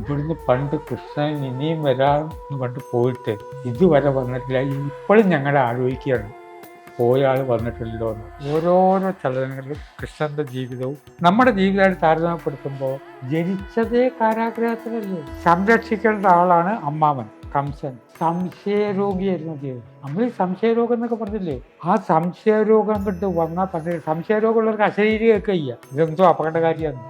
ഇവിടുന്ന് പണ്ട് കൃഷ്ണൻ ഇനിയും വരാമെന്ന് പണ്ട് പോയിട്ട് ഇതുവരെ വന്നിട്ടില്ല. ഇപ്പോഴും ഞങ്ങൾ ആലോചിക്കുകയാണ്. പോയാൾ വന്നിട്ടില്ലല്ലോ എന്ന്. ഓരോരോ ചലനങ്ങളിലും കൃഷ്ണന്റെ ജീവിതവും നമ്മുടെ ജീവിതമായിട്ട് താരതമ്യപ്പെടുത്തുമ്പോൾ ജനിച്ചതേ കാരാഗ്രഹത്തിലല്ലേ? സംരക്ഷിക്കേണ്ട ആളാണ് അമ്മാവൻ കംസൻ. സംശയരോഗിയായിരുന്നു ജീവിതം നമ്മൾ ഈ സംശയരോഗം എന്നൊക്കെ പറഞ്ഞില്ലേ? ആ സംശയരോഗം കൊണ്ട് വന്നാൽ പറഞ്ഞ സംശയരോഗമുള്ളവർക്ക് അശരീരി കേൾക്കുക ഇതെന്തോ അപകടകാരിയാണ്.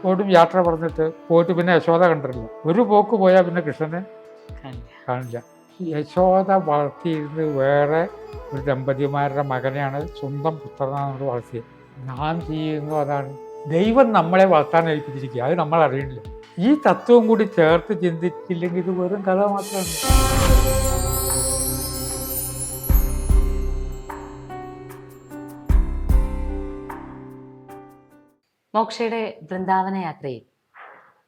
യശോദയോടും യാത്ര പറഞ്ഞിട്ട് പോയിട്ട് പിന്നെ യശോദ കണ്ടിട്ടില്ല. ഒരു പോക്ക് പോയാൽ പിന്നെ കൃഷ്ണനെ കാണില്ല. യശോദ വളർത്തിയിരുന്നത് വേറെ ഒരു ദമ്പതിമാരുടെ മകനെയാണ്. സ്വന്തം പുത്രനാണ് വളർത്തിയത്. ഞാൻ ചെയ്യുന്നു അതാണ്. ദൈവം നമ്മളെ വളർത്താൻ ഏൽപ്പിച്ചിരിക്കുക അത് നമ്മൾ അറിയണില്ല ഈ തത്വം കൂടി ചേർത്ത് ചിന്തിച്ചില്ലെങ്കിൽ ഇത് വെറും കഥ മാത്രമാണ് മോക്ഷയുടെ വൃന്ദാവന യാത്രയും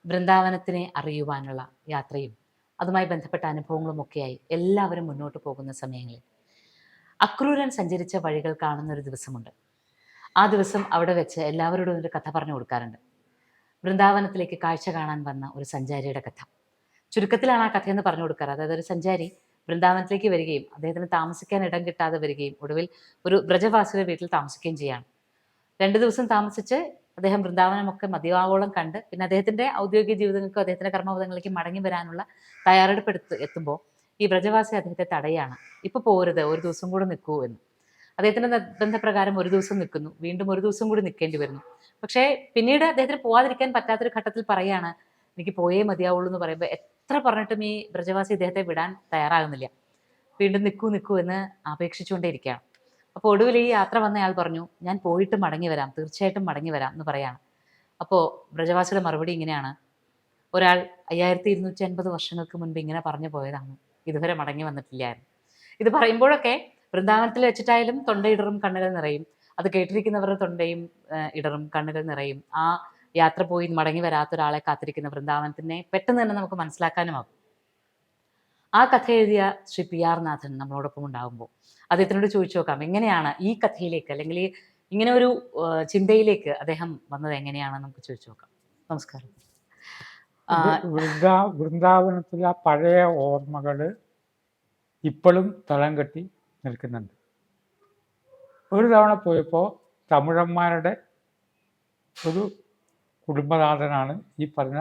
വൃന്ദാവനത്തിനെ അറിയുവാനുള്ള യാത്രയും അതുമായി ബന്ധപ്പെട്ട അനുഭവങ്ങളും ഒക്കെയായി എല്ലാവരും മുന്നോട്ട് പോകുന്ന സമയങ്ങളിൽ അക്രൂരൻ സഞ്ചരിച്ച വഴികൾ കാണുന്ന ഒരു ദിവസമുണ്ട്. ആ ദിവസം അവിടെ വെച്ച് എല്ലാവരോടും ഒരു കഥ പറഞ്ഞു കൊടുക്കാറുണ്ട്. വൃന്ദാവനത്തിലേക്ക് കാഴ്ച കാണാൻ വന്ന ഒരു സഞ്ചാരിയുടെ കഥ. ചുരുക്കത്തിലാണ് ആ കഥയെന്ന് പറഞ്ഞു കൊടുക്കാറ്. അതായത് ഒരു സഞ്ചാരി വൃന്ദാവനത്തിലേക്ക് വരികയും അദ്ദേഹത്തിന് താമസിക്കാൻ ഇടം കിട്ടാതെ വരികയും ഒടുവിൽ ഒരു ബ്രജവാസിയുടെ വീട്ടിൽ താമസിക്കുകയും ചെയ്യാണ്. രണ്ട് ദിവസം താമസിച്ച് അദ്ദേഹം വൃന്ദാവനമൊക്കെ മതിയാവോളം കണ്ട് പിന്നെ അദ്ദേഹത്തിന്റെ ഔദ്യോഗിക ജീവിതങ്ങൾക്കും അദ്ദേഹത്തിന്റെ കർമ്മബോധങ്ങളിലേക്ക് മടങ്ങി വരാനുള്ള തയ്യാറെടുപ്പ് എടുത്ത് എത്തുമ്പോൾ ഈ വ്രജവാസി അദ്ദേഹത്തെ തടയാണ്. ഇപ്പൊ പോരുത് ഒരു ദിവസം കൂടെ നിൽക്കൂ എന്ന്. അദ്ദേഹത്തിന്റെ നിർബന്ധപ്രകാരം ഒരു ദിവസം നിൽക്കുന്നു വീണ്ടും ഒരു ദിവസം കൂടി നിൽക്കേണ്ടി വരുന്നു. പക്ഷേ പിന്നീട് അദ്ദേഹത്തിന് പോവാതിരിക്കാൻ പറ്റാത്തൊരു ഘട്ടത്തിൽ പറയാണ് എനിക്ക് പോയേ മതിയാവുള്ളൂ എന്ന് പറയുമ്പോൾ എത്ര പറഞ്ഞിട്ടും ഈ വ്രജവാസി ഇദ്ദേഹത്തെ വിടാൻ തയ്യാറാകുന്നില്ല. വീണ്ടും നിൽക്കൂ നിൽക്കൂ എന്ന് അപേക്ഷിച്ചുകൊണ്ടേയിരിക്കുകയാണ് അപ്പോൾ ഒടുവിൽ ഈ യാത്ര വന്നയാൾ പറഞ്ഞു ഞാൻ പോയിട്ട് മടങ്ങി വരാം തീർച്ചയായിട്ടും മടങ്ങി വരാം എന്ന് പറയാണ്. അപ്പോൾ വ്രജവാസിയുടെ മറുപടി ഇങ്ങനെയാണ്. ഒരാൾ അയ്യായിരത്തി ഇരുന്നൂറ്റി അൻപത് വർഷങ്ങൾക്ക് മുൻപ് ഇങ്ങനെ പറഞ്ഞു പോയതാണ്. ഇതുവരെ മടങ്ങി വന്നിട്ടില്ലായിരുന്നു. ഇത് പറയുമ്പോഴൊക്കെ വൃന്ദാവനത്തിൽ വെച്ചിട്ടായാലും തൊണ്ടയിടറും കണ്ണുകൾ നിറയും. അത് കേട്ടിരിക്കുന്നവരുടെ തൊണ്ടയും ഇടറും കണ്ണുകൾ നിറയും. ആ യാത്ര പോയി മടങ്ങി വരാത്ത ഒരാളെ കാത്തിരിക്കുന്ന വൃന്ദാവനത്തിനെ പെട്ടെന്ന് തന്നെ നമുക്ക് മനസ്സിലാക്കാനുമാകും. ആ കഥ എഴുതിയ ശ്രീ പി ആർ നാഥൻ നമ്മളോടൊപ്പം ഉണ്ടാകുമ്പോൾ അദ്ദേഹത്തിനോട് ചോദിച്ചു നോക്കാം എങ്ങനെയാണ് ഈ കഥയിലേക്ക് അല്ലെങ്കിൽ ഇങ്ങനെ ഒരു ചിന്തയിലേക്ക് അദ്ദേഹം വന്നത് എങ്ങനെയാണെന്ന് നമുക്ക് ചോദിച്ചു നോക്കാം. നമസ്കാരം. വൃന്ദാവനത്തിലെ പഴയ ഓർമ്മകൾ ഇപ്പോഴും തളം കെട്ടി നിൽക്കുന്നുണ്ട്. ഒരു തവണ പോയപ്പോൾ തമിഴന്മാരുടെ ഒരു കുടുംബനാഥനാണ് ഈ പറഞ്ഞ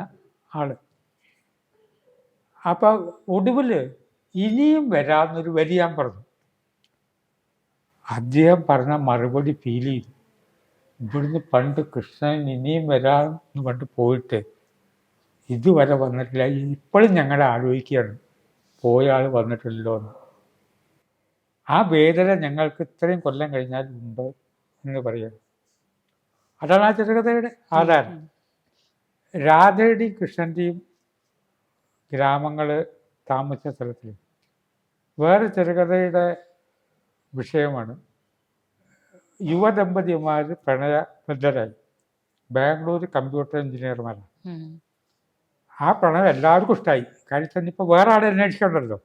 ആൾ. അപ്പോൾ ഒടുവിൽ ഇനിയും വരാമെന്നൊരു വരി പറഞ്ഞു. അദ്ദേഹം പറഞ്ഞ മറുപടി ഫീൽ ചെയ്തു. ഇവിടുന്ന് പണ്ട് കൃഷ്ണൻ ഇനിയും വരാമെന്ന് പണ്ട് പോയിട്ട് ഇതുവരെ വന്നിട്ടില്ല. ഇപ്പോഴും ഞങ്ങൾ ആലോചിക്കുകയാണ്. പോയ ആൾ വന്നിട്ടില്ലല്ലോ എന്ന്. ആ വേദന ഞങ്ങൾക്ക് ഇത്രയും കൊല്ലം കഴിഞ്ഞാൽ ഉണ്ട് എന്ന് പറയുന്നത് അതാണ് ആ ചെറുകഥയുടെ ആധാരം. രാധയുടെയും കൃഷ്ണന്റെയും ഗ്രാമങ്ങൾ താമസിച്ച സ്ഥലത്തിൽ വേറെ ചെറുകഥയുടെ വിഷയമാണ്. യുവദമ്പതിമാർ പ്രണയബദ്ധരായി ബാംഗ്ലൂർ കമ്പ്യൂട്ടർ എഞ്ചിനീയർമാരാണ്. ആ പ്രണയം എല്ലാവർക്കും ഇഷ്ടമായി കാര്യം തന്നെ ഇപ്പോൾ വേറെ ആളെ അന്വേഷിക്കണ്ടല്ലോ.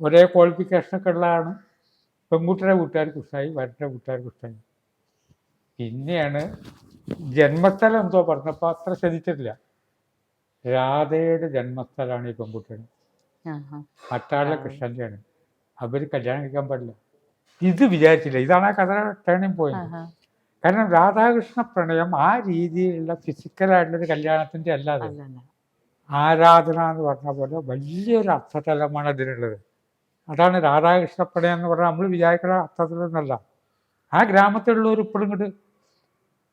ഒരേ ക്വാളിഫിക്കേഷനൊക്കെ ഉള്ളതാണ്. പെൺകുട്ടിയുടെ വീട്ടുകാർക്ക് ഇഷ്ടമായി വരന്റെ വീട്ടുകാർക്ക് ഇഷ്ടമായി പിന്നെയാണ് ജന്മസ്ഥലം എന്തോ പറഞ്ഞപ്പോൾ അത്ര ശ്രദ്ധിച്ചിട്ടില്ല. രാധയുടെ ജന്മസ്ഥലമാണ് ഈ പെൺകുട്ടിയുടെ. മറ്റാളുടെ. കൃഷ്ണന്റെയാണ് അവർ കല്യാണം കഴിക്കാൻ പാടില്ല. ഇത് വിചാരിച്ചില്ല. ഇതാണ് ആ കഥ ടേണിംഗ് പോയിന്റ് കാരണം രാധാകൃഷ്ണ പ്രണയം ആ രീതിയിലുള്ള ഫിസിക്കലായിട്ടുള്ളൊരു കല്യാണത്തിന്റെ അല്ലാതെ അല്ല, അല്ല. ആരാധന എന്ന് പറഞ്ഞ പോലെ വലിയൊരു അർത്ഥതലമാണ് അതിനുള്ളത്. അതാണ് രാധാകൃഷ്ണ പ്രണയം എന്ന് പറഞ്ഞാൽ നമ്മൾ വിചാരിക്കുന്ന അർത്ഥത്തിലൊന്നല്ല. ആ ഗ്രാമത്തിലുള്ളവർ ഇപ്പോഴും ഇങ്ങോട്ട്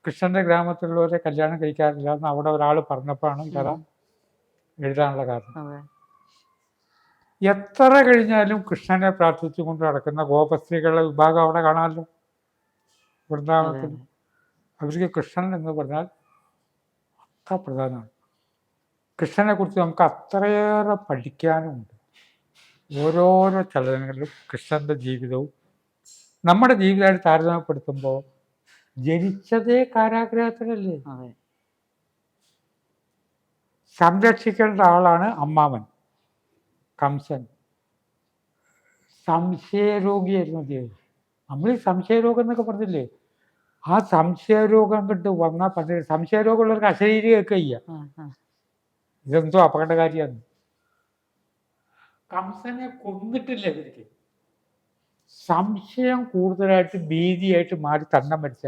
കൃഷ്ണന്റെ ഗ്രാമത്തിലുള്ളവരെ കല്യാണം കഴിക്കാറില്ല എന്ന് അവിടെ ഒരാൾ പറഞ്ഞപ്പോഴാണ് കഥ എഴുതാനുള്ള കാരണം. എത്ര കഴിഞ്ഞാലും കൃഷ്ണനെ പ്രാർത്ഥിച്ചുകൊണ്ട് നടക്കുന്ന ഗോപസ്ത്രീകളുടെ വിഭാഗം അവിടെ കാണാമല്ലോ. വൃന്ദാവനത്തിൽ. അവർക്ക് കൃഷ്ണൻ എന്ന് പറഞ്ഞാൽ അത്ര പ്രധാനമാണ്. കൃഷ്ണനെ കുറിച്ച് നമുക്ക് അത്രയേറെ പഠിക്കാനുമുണ്ട്. ഓരോരോ ചലനങ്ങളിലും കൃഷ്ണന്റെ ജീവിതവും നമ്മുടെ ജീവിതമായിട്ട് താരതമ്യപ്പെടുത്തുമ്പോൾ ജനിച്ചതേ കാരാഗ്രഹത്തിലല്ലേ? അതെ. സംരക്ഷിക്കേണ്ട ആളാണ് അമ്മാവൻ. കംസൻ സംശയരോഗിയായിരുന്നു അദ്ദേഹം. നമ്മൾ ഈ സംശയരോഗം എന്നൊക്കെ പറഞ്ഞില്ലേ? ആ സംശയരോഗം കൊണ്ട് വന്നാൽ പണ്ട് സംശയരോഗമുള്ളവർക്ക് അശരീരി കേൾക്കുക. ഇതെന്തോ അപകടകാരിയാണ് കംസനെ കൊന്നിട്ടില്ല ഇവർക്ക്. സംശയം കൂടുതലായിട്ട് ഭീതിയായിട്ട് മാറി തന്നെ മരിച്ച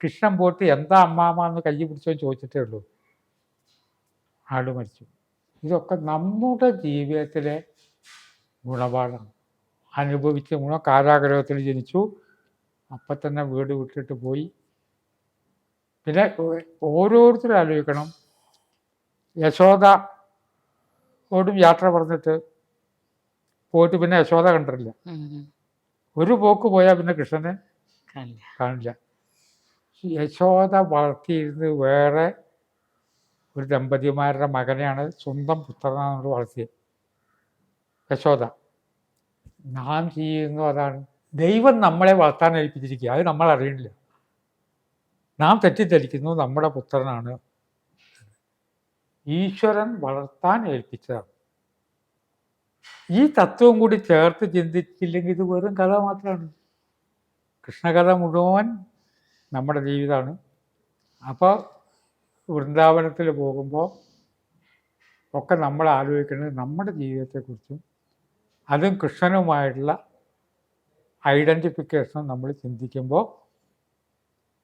കൃഷ്ണൻ പോയിട്ട് എന്താ അമ്മാമ്മ എന്ന് കയ്യിൽ പിടിച്ചോ ചോദിച്ചിട്ടേ ഉള്ളൂ. ആൾ മരിച്ചു. ഇതൊക്കെ നമ്മുടെ ജീവിതത്തിലെ ഗുണപാഠം. അനുഭവിച്ച ഗുണം കാരാഗ്രഹത്തിൽ ജനിച്ചു. അപ്പം തന്നെ വീട് വിട്ടിട്ട് പോയി. പിന്നെ ഓരോരുത്തരും ആലോചിക്കണം. യശോദ ഓടും യാത്ര പറഞ്ഞിട്ട് പോയിട്ട് പിന്നെ യശോദ കണ്ടിട്ടില്ല. ഒരു പോക്ക് പോയാൽ പിന്നെ കൃഷ്ണനെ കാണില്ല. കാണില്ല. യശോദ വളർത്തിയിരുന്നത് വേറെ ഒരു ദമ്പതിമാരുടെ മകനെയാണ് സ്വന്തം പുത്രനാണ് വളർത്തിയത്. യശോദ നാം ചെയ്യുന്നു അതാണ്. ദൈവം നമ്മളെ വളർത്താൻ ഏൽപ്പിച്ചിരിക്കുക. അത് നമ്മൾ അറിയണില്ല നാം തെറ്റിദ്ധരിക്കുന്നു നമ്മുടെ പുത്രനാണ്. ഈശ്വരൻ വളർത്താൻ ഏൽപ്പിച്ചതാണ്. ഈ തത്വം കൂടി ചേർത്ത് ചിന്തിച്ചില്ലെങ്കിൽ ഇത് വെറും കഥ മാത്രമാണ്. കൃഷ്ണകഥ മുഴുവൻ നമ്മുടെ ജീവിതമാണ്. അപ്പോൾ വൃന്ദാവനത്തിൽ പോകുമ്പോൾ ഒക്കെ നമ്മൾ ആലോചിക്കുന്നത് നമ്മുടെ ജീവിതത്തെക്കുറിച്ചും അതും കൃഷ്ണനുമായിട്ടുള്ള ഐഡന്റിഫിക്കേഷൻ നമ്മൾ ചിന്തിക്കുമ്പോൾ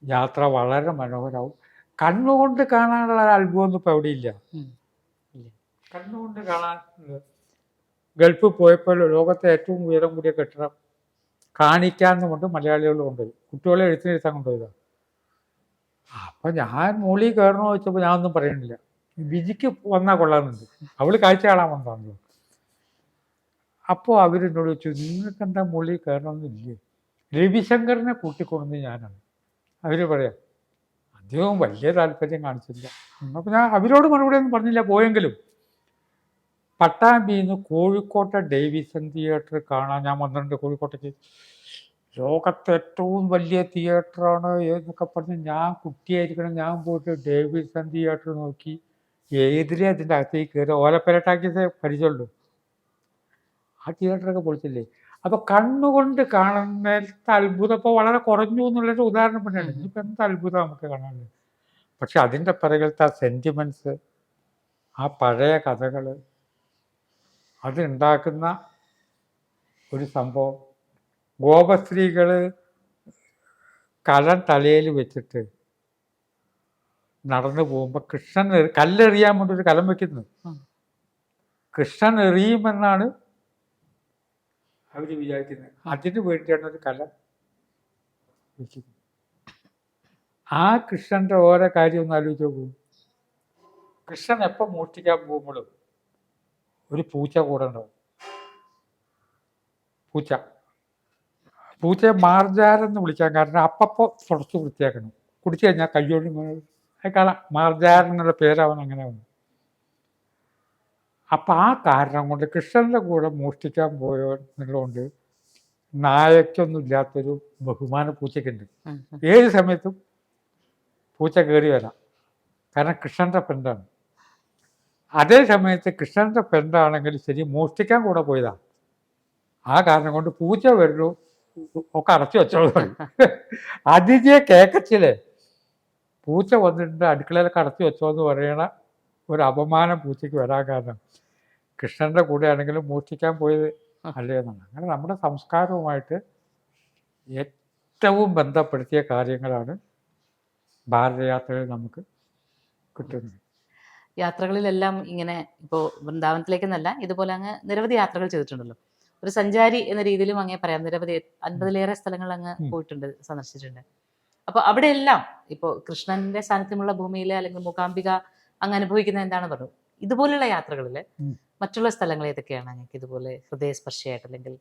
യാത്ര വളരെ മനോഹരമാവും. കണ്ണുകൊണ്ട് കാണാനുള്ള അത്ഭുതമൊന്നും ഇപ്പോൾ എവിടെയില്ല. കണ്ണുകൊണ്ട് കാണാൻ ഗൾഫിൽ പോയപ്പോൾ ലോകത്തെ ഏറ്റവും ഉയരം കൂടിയ കെട്ടിടം കാണിക്കാമെന്നുകൊണ്ട് മലയാളികൾ കൊണ്ടുപോയി. കുട്ടികളെ എഴുത്തിനെഴുത്താൻ കൊണ്ടുപോയതാണ് അപ്പം ഞാൻ മുകളിൽ കയറണമെന്ന് വെച്ചപ്പോൾ ഞാൻ ഒന്നും പറയണില്ല വിജിക്ക് വന്നാൽ കൊള്ളാമെന്നുണ്ട്. അവൾ കാഴ്ച കാണാൻ വന്നു അപ്പോൾ അവരെന്നോട് ചോദിച്ചു നിങ്ങൾക്ക് എന്താ മുകളിൽ കയറണമെന്നില്ലേ രവിശങ്കറിനെ കൂട്ടിക്കൊണ്ടു ഞാനാണ്. അവർ പറയാം അദ്ദേഹം വലിയ താല്പര്യം കാണിച്ചില്ല. അപ്പോൾ ഞാൻ അവരോട് മറുപടി ഒന്നും പറഞ്ഞില്ല പോയെങ്കിലും. പട്ടാമ്പിയിൽ നിന്ന് കോഴിക്കോട്ടെ ഡേവിസൺ തിയേറ്റർ കാണാൻ ഞാൻ വന്നിട്ടുണ്ട് കോഴിക്കോട്ടേക്ക്. ലോകത്തെ ഏറ്റവും വലിയ തിയേറ്ററാണ് എന്നൊക്കെ പറഞ്ഞ് ഞാൻ കുട്ടിയായിരിക്കണം ഞാൻ പോയിട്ട് ഡേവിസൺ തിയേറ്റർ നോക്കി. ഏതിലെ അതിന്റെ അകത്തേക്ക് കയറി ഓലപ്പരട്ടാക്കിയതേ പരിചയമുള്ളൂ. ആ തിയേറ്ററൊക്കെ പൊളിച്ചില്ലേ? അപ്പോൾ കണ്ണുകൊണ്ട് കാണുന്ന അത്ഭുതം ഇപ്പോൾ വളരെ കുറഞ്ഞു എന്നുള്ളൊരു ഉദാഹരണം പറഞ്ഞാണ് ഇനിയിപ്പോൾ എന്ത് അത്ഭുതം നമുക്ക് കാണാനുള്ളത്? പക്ഷെ അതിന്റെ പിറകിലത്തെ ആ സെന്റിമെന്റ്സ് ആ പഴയ കഥകൾ അതുണ്ടാക്കുന്ന ഒരു സംഭവം ഗോപസ്ത്രീകൾ കലം തലയിൽ വെച്ചിട്ട് നടന്നു പോകുമ്പോൾ കൃഷ്ണൻ കല്ലെറിയാൻ വേണ്ടി ഒരു കലം വെക്കുന്നു. കൃഷ്ണൻ എറിയുമെന്നാണ് അവർ വിചാരിക്കുന്നത്. അതിന് വേണ്ടിയാണ് ഒരു കലം വെക്കുന്നത്. ആ കൃഷ്ണന്റെ ഓരോ കാര്യം ഒന്ന് ആലോചിച്ച് നോക്കൂ. കൃഷ്ണൻ എപ്പം മോഷ്ടിക്കാൻ പോകുമ്പോഴും ഒരു പൂച്ച കൂടെ ഉണ്ടാവും. പൂച്ച. പൂച്ചയെ മാർജാരെന്ന് വിളിക്കാൻ കാരണം അപ്പപ്പോൾ തുടച്ച് വൃത്തിയാക്കണം. കുടിച്ചു കഴിഞ്ഞാൽ കയ്യോടി അയക്കാള മാർജാരൻ എന്നുള്ള പേരവൻ അങ്ങനെ വന്നു. അപ്പം ആ കാരണം കൊണ്ട് കൃഷ്ണന്റെ കൂടെ മോഷ്ടിക്കാൻ പോയോ എന്നുള്ളതുകൊണ്ട് നായക്കൊന്നും ഇല്ലാത്തൊരു ബഹുമാന പൂച്ചയ്ക്കുണ്ട്. ഏത് സമയത്തും പൂച്ച കയറി വരാം. കാരണം കൃഷ്ണന്റെ ഫ്രണ്ടാണ് അതേ സമയത്ത് കൃഷ്ണന്റെ ഫ്രണ്ടാണെങ്കിൽ ശരി മോഷ്ടിക്കാൻ കൂടെ പോയതാണ് ആ കാരണം കൊണ്ട് പൂച്ച വരുന്നു ഒക്കെ അടച്ചു വെച്ചോളൂ അതിജിയെ കേക്കച്ചില്ലേ പൂച്ച വന്നിട്ടുണ്ട് അടുക്കളയിലൊക്കെ അടച്ചു വെച്ചോ എന്ന് പറയണ ഒരു അപമാനം പൂച്ചയ്ക്ക് വരാൻ കാരണം. കൃഷ്ണന്റെ കൂടെ ആണെങ്കിലും മോഷ്ടിക്കാൻ പോയത് അല്ലേ എന്നാണ്. അങ്ങനെ നമ്മുടെ സംസ്കാരവുമായിട്ട് ഏറ്റവും ബന്ധപ്പെടുത്തിയ കാര്യങ്ങളാണ് ഭാരതയാത്രയിൽ നമുക്ക് കിട്ടുന്നത്. യാത്രകളിലെല്ലാം ഇങ്ങനെ ഇപ്പോൾ വൃന്ദാവനത്തിലേക്കെന്നല്ല ഇതുപോലെ അങ്ങ് നിരവധി യാത്രകൾ ചെയ്തിട്ടുണ്ടല്ലോ. ഒരു സഞ്ചാരി എന്ന രീതിയിലും അങ്ങേ പറയാം. നിരവധി അൻപതിലേറെ സ്ഥലങ്ങൾ അങ്ങ് പോയിട്ടുണ്ട് സന്ദർശിച്ചിട്ടുണ്ട്. അപ്പോൾ അവിടെയെല്ലാം ഇപ്പോൾ കൃഷ്ണന്റെ സാന്നിധ്യമുള്ള ഭൂമിയിൽ അല്ലെങ്കിൽ മൂകാംബിക അങ്ങ് അനുഭവിക്കുന്ന എന്താണ് പറഞ്ഞു? ഇതുപോലുള്ള യാത്രകളിൽ. മറ്റുള്ള സ്ഥലങ്ങൾ ഏതൊക്കെയാണ് അങ്ങനെ ഇതുപോലെ ഹൃദയസ്പർശിയായിട്ട് അല്ലെങ്കിൽ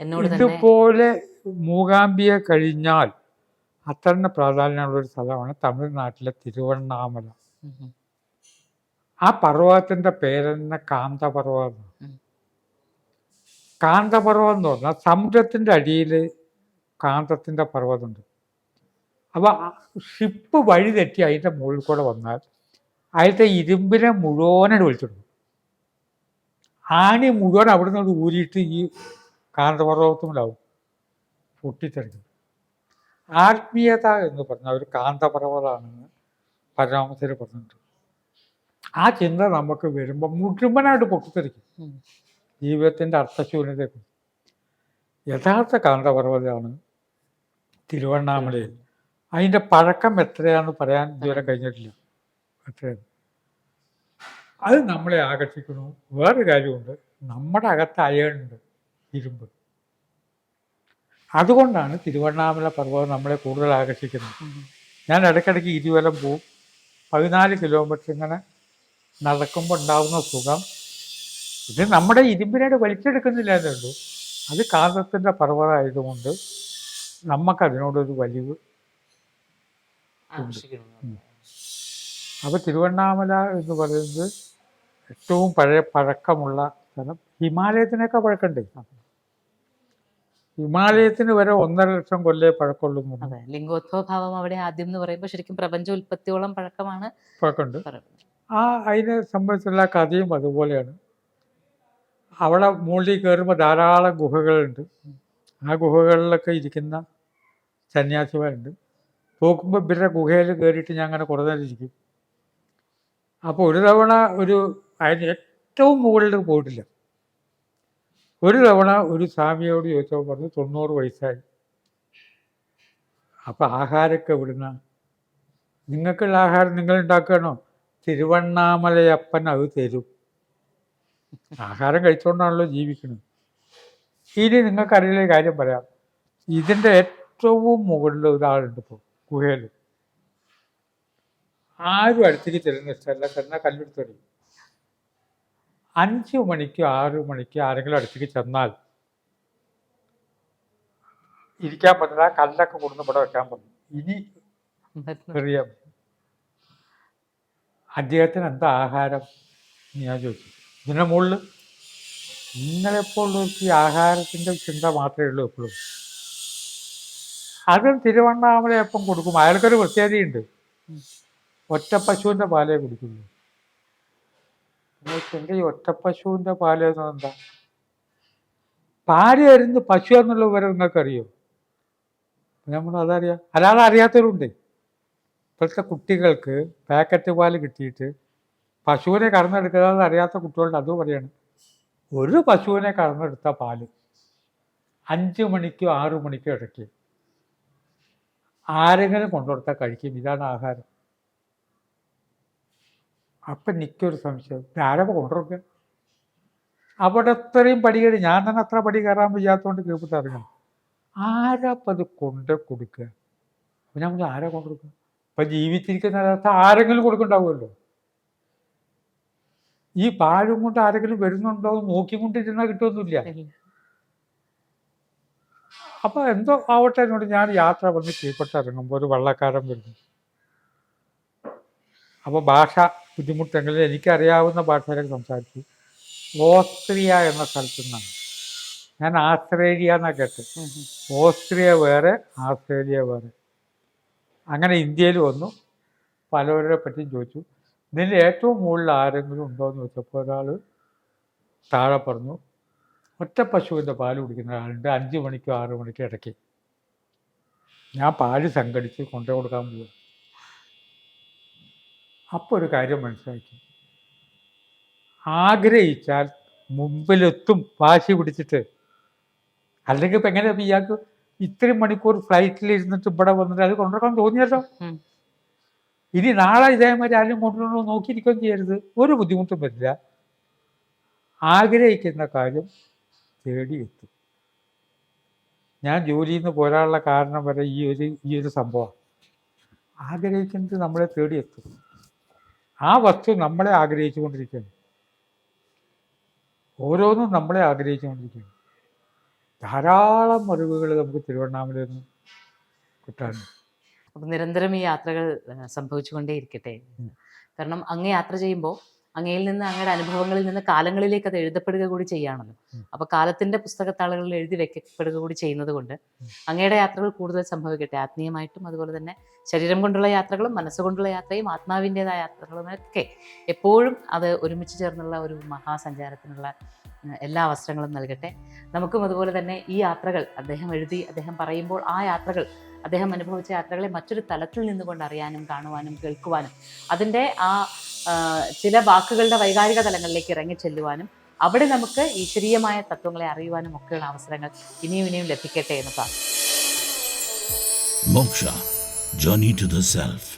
എന്നോട് ഇതുപോലെ മൂകാംബിക കഴിഞ്ഞാൽ അത്ര പ്രാധാന്യമുള്ള ഒരു സ്ഥലമാണ് തമിഴ്നാട്ടിലെ തിരുവണ്ണാമല. ആ പർവതത്തിന്റെ പേരെന്നെ ഉം. കാന്തപർവതം എന്ന് പറഞ്ഞാൽ സമുദ്രത്തിന്റെ അടിയിൽ കാന്തത്തിന്റെ പർവതമുണ്ട്. അപ്പോൾ ഷിപ്പ് വഴി തെറ്റി അതിന്റെ മുകളിൽ കൂടെ വന്നാൽ അതിലത്തെ ഇരുമ്പിനെ മുഴുവനായിട്ട് വലിച്ചിടും. ആണി മുഴുവൻ അവിടെ നിന്ന് ഊരിയിട്ട് ഈ കാന്തപർവതത്തിലാവും പൊട്ടിത്തെറിക്കും. ആത്മീയത എന്ന് പറഞ്ഞാൽ ഒരു കാന്തപർവതമാണെന്ന് പരമാവസ്ഥയിൽ പറഞ്ഞിട്ടുണ്ട്. ആ ചിന്ത നമുക്ക് വരുമ്പോൾ മുഴുവനായിട്ട് പൊട്ടിത്തെറിക്കും. ജീവിതത്തിന്റെ അർത്ഥശൂന്യതയെക്കുറിച്ച്. യഥാർത്ഥ കാന്തപർവതമാണ് തിരുവണ്ണാമലയിൽ. അതിന്റെ പഴക്കം എത്രയാണെന്ന് പറയാൻ ഇതുവരെ കഴിഞ്ഞിട്ടില്ല. എത്രയാണ്? അത് നമ്മളെ ആകർഷിക്കുന്നു. വേറൊരു കാര്യമുണ്ട്. നമ്മുടെ അകത്ത് അയണുണ്ട് ഇരുമ്പ്. അതുകൊണ്ടാണ് തിരുവണ്ണാമല പർവതം നമ്മളെ കൂടുതൽ ആകർഷിക്കുന്നത്. ഞാൻ ഇടയ്ക്കിടയ്ക്ക് ഇരുവലം പോവും. പതിനാല് കിലോമീറ്റർ ഇങ്ങനെ നടക്കുമ്പോൾ ഉണ്ടാകുന്ന സുഖം ഇത് നമ്മുടെ ഇരുമ്പിനായിട്ട് വലിച്ചെടുക്കുന്നില്ല എന്നേ ഉള്ളൂ അത് കാന്തത്തിന്റെ പർവതമായതുകൊണ്ട് നമുക്കതിനോടൊരു വലിവ് അപ്പൊ അപ്പോൾ തിരുവണ്ണാമല എന്ന് പറയുന്നത് ഏറ്റവും പഴയ പഴക്കമുള്ള സ്ഥലം. ഹിമാലയത്തിനൊക്കെ പഴക്കമുണ്ട്. ഹിമാലയത്തിന് വരെ ഒന്നര ലക്ഷം കൊല്ലേ പഴക്കമുള്ളൂ. ലിംഗോത്ഭവഭാവം അവിടെ ആദ്യം എന്ന് പറയുമ്പോൾ ശരിക്കും പ്രപഞ്ച ഉൽപ്പത്തിയോളം പഴക്കമാണ് പഴക്കമുണ്ട്. ആ അതിനെ സംബന്ധിച്ചുള്ള കഥയും അതുപോലെയാണ്. അവിടെ മുകളിൽ കയറുമ്പോൾ ധാരാളം ഗുഹകളുണ്ട്. ആ ഗുഹകളിലൊക്കെ ഇരിക്കുന്ന സന്യാസിമാരുണ്ട്. നോക്കുമ്പോൾ ഇവരുടെ ഗുഹയിൽ കയറിയിട്ട് ഞാൻ അങ്ങനെ കുറേ നേരം ഇരിക്കും. അപ്പോൾ ഒരു തവണ ഒരു അതിന് ഏറ്റവും മുകളിൽ പോയിട്ടില്ല. ഒരു തവണ ഒരു സ്വാമിയോട് ചോദിച്ചപ്പോൾ പറഞ്ഞു തൊണ്ണൂറ് വയസ്സായി. അപ്പോൾ ആഹാരമൊക്കെ വിടുന്ന നിങ്ങൾക്കുള്ള ആഹാരം നിങ്ങൾ ഉണ്ടാക്കണോ തിരുവണ്ണാമലയപ്പൻ അത് തരും. ആഹാരം കഴിച്ചുകൊണ്ടാണല്ലോ ജീവിക്കുന്നത് ഇനി നിങ്ങൾക്കറിയില്ല കാര്യം പറയാം. ഇതിന്റെ ഏറ്റവും മുകളിൽ ഒരാളുണ്ട് ഇപ്പോൾ ഗുഹയിൽ ആരും അടുത്തേക്ക് ചെല്ലുന്ന ഇഷ്ടമല്ല. ചെന്നാൽ കല്ലെടുത്തെറിയും അഞ്ച് മണിക്ക് ആറ് മണിക്ക് ആരെങ്കിലും അടുത്തേക്ക് ചെന്നാൽ ഇരിക്കാൻ പറ്റില്ല. കല്ലൊക്കെ കൊടുന്ന് ഇവിടെ വെക്കാൻ പറ്റും. ഇനി അറിയാം അദ്ദേഹത്തിന് എന്താ ആഹാരം ഞാൻ ചോദിച്ചു. ഇതിന്റെ മുകളിൽ നിങ്ങളെപ്പോഴുള്ളവർക്ക് ആഹാരത്തിന്റെ ചിന്ത മാത്രമേ ഉള്ളൂ എപ്പോഴും. അതും തിരുവണ്ണാമലയപ്പം കൊടുക്കും. അയാൾക്കൊരു പ്രത്യേകതയുണ്ട്. ഒറ്റ പശുവിന്റെ പാലേ കുടിക്കുള്ളൂ. എങ്കിൽ ഒറ്റ പശുവിന്റെ പാൽ എന്താ പാൽ തരുന്ന പശു എന്നുള്ള വിവരം നിങ്ങൾക്കറിയോ? നമ്മൾ അതറിയാം. അല്ലാതെ അറിയാത്തവരുണ്ട്. ഇപ്പോഴത്തെ കുട്ടികൾക്ക് പാക്കറ്റ് പാൽ കിട്ടിയിട്ട് പശുവിനെ കടന്നെടുക്കുന്നത് അറിയാത്ത കുട്ടികളുടെ അത് പറയാണ്. ഒരു പശുവിനെ കടന്നെടുത്ത പാൽ അഞ്ച് മണിക്കോ ആറു മണിക്കോ ഇടയ്ക്ക് ആരെങ്കിലും കൊണ്ടുകൊടുത്താൽ കഴിക്കും. ഇതാണ് ആഹാരം. അപ്പം എനിക്കൊരു സംശയം. ആരപ്പ കൊണ്ടുകൊടുക്കുക? അവിടെ അത്രയും പടി കയറി ഞാൻ തന്നെ അത്ര പടി കയറാൻ വയ്യാത്തതുകൊണ്ട് കേൾപ്പിട്ട് ഇറങ്ങണം ആരാപ്പം അത് കൊണ്ട് കൊടുക്കുക? അപ്പം നമ്മൾ ആരാ കൊണ്ടുകൊടുക്കുക? ഇപ്പം ജീവിച്ചിരിക്കുന്ന ആരെങ്കിലും കൊടുക്കണ്ടാവുമല്ലോ ഈ പാഴും കൊണ്ട് ആരെങ്കിലും വരുന്നുണ്ടോ എന്ന് നോക്കിക്കൊണ്ടിരുന്നാൽ കിട്ടുമൊന്നുമില്ല അപ്പോൾ എന്തോ ആവട്ടെ എന്നോട് ഞാൻ യാത്ര വന്ന് കീഴ്പ്പെട്ട് ഇറങ്ങുമ്പോൾ ഒരു വള്ളക്കാരൻ വരുന്നു. അപ്പോൾ ഭാഷ ബുദ്ധിമുട്ടെങ്കിലും എനിക്കറിയാവുന്ന ഭാഷയിലേക്ക് സംസാരിച്ചു. ഓസ്ട്രിയ എന്ന സ്ഥലത്തു നിന്നാണ്. ഞാൻ ആസ്ട്രേലിയ എന്നാണ് കേട്ടത്. ഓസ്ട്രിയ വേറെ ആസ്ട്രേലിയ വേറെ. അങ്ങനെ ഇന്ത്യയിൽ വന്നു. പലവരെ പറ്റിയും ചോദിച്ചു. ഇതിൽ ഏറ്റവും മുകളിൽ ആരെങ്കിലും ഉണ്ടോ എന്ന് ചോദിച്ചപ്പോൾ ഒരാൾ താഴെ പറഞ്ഞു ഒറ്റ പശുവിന്റെ പാൽ കുടിക്കുന്ന ഒരാളുണ്ട് അഞ്ച് മണിക്കോ ആറ് മണിക്കോ ഇടയ്ക്ക്. ഞാൻ പാൽ സംഘടിച്ച് കൊണ്ടു കൊടുക്കാൻ പോകും അപ്പോൾ ഒരു കാര്യം മനസ്സിലാക്കി. ആഗ്രഹിച്ചാൽ മുമ്പിലെത്തും വാശി പിടിച്ചിട്ട്. അല്ലെങ്കിൽ ഇപ്പം എങ്ങനെ ഇയാൾക്ക് ഇത്രയും മണിക്കൂർ ഫ്ലൈറ്റിൽ ഇരുന്നിട്ട് ഇവിടെ വന്നിട്ട് അത് കൊണ്ടുവരാൻ തോന്നിയല്ലോ. ഇനി നാളെ ഇതേമാതിരി ആരും കൊണ്ടുവരണോ നോക്കിയിരിക്കുകയും ചെയ്യരുത്. ഒരു ബുദ്ധിമുട്ടും വരില്ല. ആഗ്രഹിക്കുന്ന കാര്യം തേടിയെത്തും ഞാൻ ജോലിയിൽ നിന്ന് പോരാനുള്ള കാരണം വരെ ഈ ഒരു ഈ ഒരു സംഭവം. ആഗ്രഹിക്കുന്നത് നമ്മളെ തേടിയെത്തും ആ വസ്തു നമ്മളെ ആഗ്രഹിച്ചുകൊണ്ടിരിക്കുകയാണ് ഓരോന്നും നമ്മളെ ആഗ്രഹിച്ചുകൊണ്ടിരിക്കുകയാണ് ധാരാളം അറിവുകൾ നമുക്ക് തിരുവണ്ണാമലയിൽ നിന്ന് കിട്ടാനുണ്ട്. അപ്പം നിരന്തരം ഈ യാത്രകൾ സംഭവിച്ചുകൊണ്ടേയിരിക്കട്ടെ. കാരണം അങ്ങ് യാത്ര ചെയ്യുമ്പോൾ അങ്ങയിൽ നിന്ന് അങ്ങയുടെ അനുഭവങ്ങളിൽ നിന്ന് കാലങ്ങളിലേക്ക് അത് എഴുതപ്പെടുക കൂടി ചെയ്യാണല്ലോ. അപ്പൊ കാലത്തിന്റെ പുസ്തകത്താളുകളിൽ എഴുതി വെക്കപ്പെടുക കൂടി ചെയ്യുന്നത് കൊണ്ട് അങ്ങയുടെ യാത്രകൾ കൂടുതൽ സംഭവിക്കട്ടെ. ആത്മീയമായിട്ടും അതുപോലെ തന്നെ ശരീരം കൊണ്ടുള്ള യാത്രകളും മനസ്സുകൊണ്ടുള്ള യാത്രയും ആത്മാവിന്റെതായ യാത്രകളും ഒക്കെ എപ്പോഴും അത് ഒരുമിച്ച് ചേർന്നുള്ള ഒരു മഹാസഞ്ചാരത്തിനുള്ള എല്ലാ അവസരങ്ങളും നൽകട്ടെ. നമുക്കും അതുപോലെ തന്നെ ഈ യാത്രകൾ അദ്ദേഹം എഴുതി അദ്ദേഹം പറയുമ്പോൾ ആ യാത്രകൾ അദ്ദേഹം അനുഭവിച്ച യാത്രകളെ മറ്റൊരു തലത്തിൽ നിന്നുകൊണ്ട് അറിയാനും കാണുവാനും കേൾക്കുവാനും അതിന്റെ ആ ചില വാക്കുകളുടെ വൈകാരിക തലങ്ങളിലേക്ക് ഇറങ്ങി ചെല്ലുവാനും അവിടെ നമുക്ക് ഈശ്വരീയമായ തത്വങ്ങളെ അറിയുവാനും ഒക്കെയുള്ള അവസരങ്ങൾ ഇനിയും ഇനിയും ലഭിക്കട്ടെ എന്ന് പറഞ്ഞു Moksha Journey to the Self.